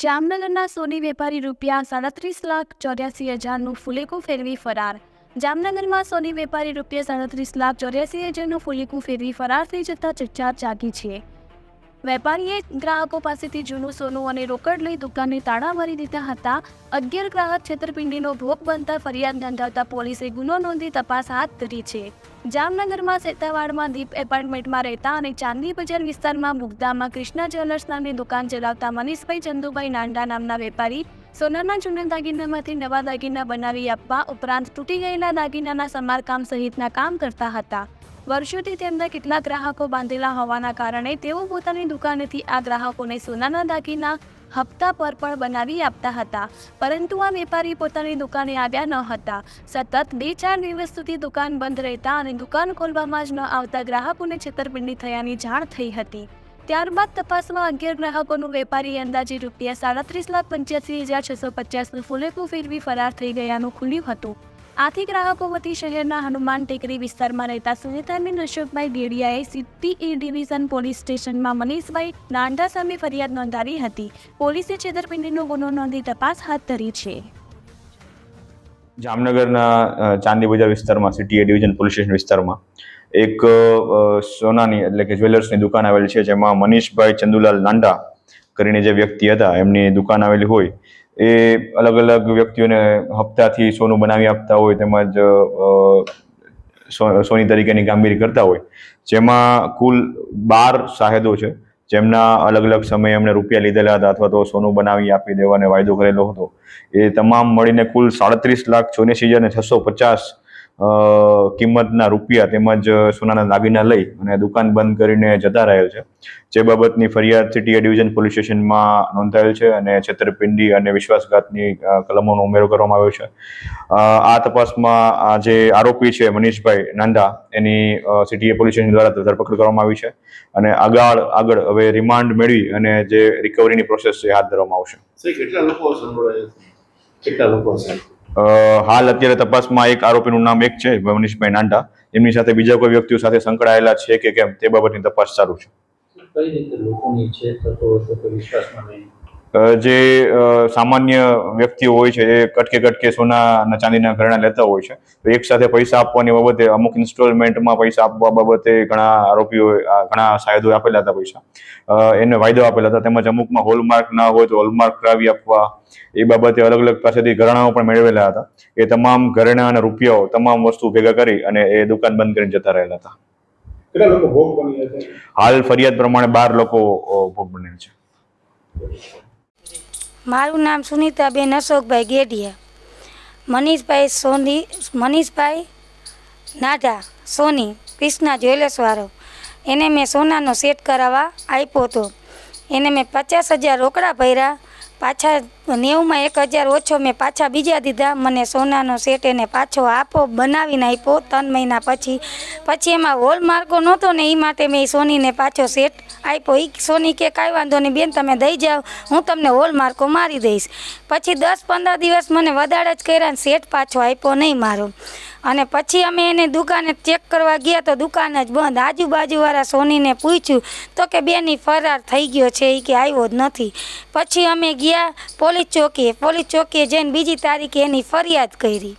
જામનગરના સોની વેપારી રૂપિયા સાડત્રીસ લાખ ચોર્યાસી હજારનું ફુલેકું ફેરવી ફરાર. જામનગરમાં સોની વેપારી રૂપિયા સાડત્રીસ લાખ ચોર્યાસી હજારનું ફુલેકું ફેરવી ફરાર થઈ જતા ચકચાર જાગી છે. વેપારીએ ગ્રાહકો પાસેથી જૂનું સોનું અને રોકડ લઈ દુકાનને તાળા મારી દીધા હતા. અગિયાર ગ્રાહક છેતરપિંડીનો ભોગ બનતા ફરિયાદ નોંધાવતા પોલીસે ગુનો નોંધી તપાસ હાથ ધરી છે. જામનગરમાં સેતાવાડમાં દીપ એપાર્ટમેન્ટમાં રહેતા અને ચાંદી બજાર વિસ્તારમાં મુગદામાં કૃષ્ણા જ્વેલર્સ નામની દુકાન ચલાવતા મનીષભાઈ ચંદુભાઈ નાંડા નામના વેપારી સોનાના જૂના દાગીનામાંથી નવા દાગીના બનાવી આપવા ઉપરાંત તૂટી ગયેલા દાગીનાના સમારકામ સહિતના કામ કરતા હતા. વર્ષોથી તેમના કેટલાક ગ્રાહકો બાંધેલા હોવાના કારણે તેઓ પોતાની દુકાનેથી આ ગ્રાહકોને સોનાના દાગીના હપ્તા પર પણ બનાવી આપતા હતા. પરંતુ આ વેપારી પોતાની દુકાને આવ્યા ન હતા. સતત બે ચાર દિવસ સુધી દુકાન બંધ રહેતા અને દુકાન ખોલવામાં જ ન આવતા ગ્રાહકોને છેતરપિંડી થયાની જાણ થઈ હતી. ત્યારબાદ તપાસમાં અગિયાર ગ્રાહકોનું વેપારી અંદાજે રૂપિયા સાડત્રીસ લાખ પંચ્યાસી હજાર છસો પચાસનું ફુલેકું ફેરવી ફરાર થઈ ગયાનું ખુલ્યું હતું. આથી ગ્રાહકો વતી શહેરના હનુમાન ટેકરી વિસ્તારમાં રહેતા સુનિતાબેન અશોકભાઈ ડેડિયાએ સિટી એ ડિવિઝન પોલીસ સ્ટેશનમાં મનીષભાઈ નાંડા સામે ફરિયાદ નોંધાવી હતી. પોલીસે છેતરપિંડીનો ગુનો નોંધી તપાસ હાથ ધરી છે. જામનગરના ચાંદી બજાર વિસ્તારમાં, city A division police station વિસ્તારમાં એક સોનાની એટલે કે જ્વેલર્સની દુકાન આવેલી છે, જેમાં મનીષભાઈ ચંદુલાલ નાંડા કરીને જે વ્યક્તિ હતા, એમની દુકાન આવેલી હોય, એ અલગ અલગ વ્યક્તિઓને હપ્તાથી સોનું બનાવી આપતા હોય, તેમજ સોની તરીકેની કામગીરી કરતા હોય. જેમાં કુલ બાર શાહેદો છે, જેમના અલગ અલગ સમયે એમણે રૂપિયા લીધેલા હતા, અથવા તો સોનું બનાવી આપી દેવાનો વાયદો કરેલો હતો. એ તમામ મળીને કુલ સાડત્રીસ લાખ ચોર્યાસી હજાર છસો પચાસ કિંમતના રૂપિયા તેમજ સોનાના દાગીના લઈ અને દુકાન બંધ કરીને જતા રહેલ છે. જે બાબતની ફરિયાદ સિટી ડિવિઝન પોલીસ સ્ટેશનમાં નોંધાયેલ છે અને છેતરપિંડી અને વિશ્વાસઘાતની કલમોનો ઉમેરો કરવામાં આવ્યો છે. આ તપાસમાં જે આરોપી છે મનીષભાઈ નાંદા, એની સિટીએ સિટી પોલીસ સ્ટેશન દ્વારા ધરપકડ કરવામાં આવી છે અને આગળ આગળ હવે રિમાન્ડ મેળવી અને જે રિકવરીની પ્રોસેસ છે હાથ ધરવામાં આવશે. કેટલા લોકો કેટલા લોકો હાલ અત્યારે તપાસમાં એક આરોપીનું નામ એક છે, મનીષભાઈ નાંડા એમની સાથે બીજા કોઈ વ્યક્તિઓ સાથે સંકળાયેલા છે કે કેમ? તે બાબતની તપાસ ચાલુ છે. કઈ રીતે લોકોની છે થતો હશે કે વિશ્વાસમાં નહીં? જે સામાન્ય વ્યક્તિઓ હોય છે એ કટકે કટકે સોના અને ચાંદીના ઘરેણા લેતા હોય છે તો એક સાથે પૈસા આપવાની બાબતે અમુક ઇન્સ્ટોલમેન્ટમાં પૈસા આપવા બાબતે ઘણા આરોપીઓ ઘણા સાયદો આપેલા હતા પૈસા. એને વાયદો આપેલા હતા. તેમજ અમુકમાં હોલમાર્ક ના હોય તો હોલમાર્ક કરાવી આપવા એ બાબતે અલગ અલગ પાસેથી ઘરેણાઓ પણ મેળવેલા હતા. એ તમામ ઘરેણા અને રૂપિયાઓ તમામ વસ્તુ ભેગા કરી અને એ દુકાન બંધ કરીને જતા રહેલા હતા. હાલ ફરિયાદ પ્રમાણે બાર લોકો ભોગ બનેલ છે. મારું નામ સુનીતાબેન અશોકભાઈ ગેડિયા મનીષભાઈ સોની, મનીષભાઈ નાઢા, સોની, કૃષ્ણા જ્વેલર્સવાળો એને મેં સોનાનો સેટ કરાવવા આપ્યો હતો. એને મેં પચાસ હજાર રોકડા ભર્યા. પાછા નેવુંમાં એક હજાર ઓછો મેં પાછા બીજા દીધા. મને સોનાનો સેટ એને પાછો આપો, બનાવીને આપ્યો ત્રણ મહિના પછી. પછી એમાં હોલ માર્કો નહોતો ને એ માટે મેં સોનીને પાછો સેટ આપ્યો. એ સોની કે કાંઈ વાંધો નહીં, બેન તમે દઈ જાઓ, હું તમને હોલ માર્કો મારી દઈશ. પછી દસ પંદર દિવસ મને વધારે જ કર્યા સેટ પાછો આપ્યો નહીં મારો. અને પછી અમે એને દુકાને ચેક કરવા ગયા તો દુકાન જ બંધ. આજુબાજુવાળા સોનીને પૂછ્યું, તો કે બેની ફરાર થઈ ગયો છે એ કે આવ્યો જ નથી. પછી અમે ગયા, પોલીસ ચોકીએ. પોલીસ ચોકીએ જઈને બીજી તારીખે એની ફરિયાદ કરી.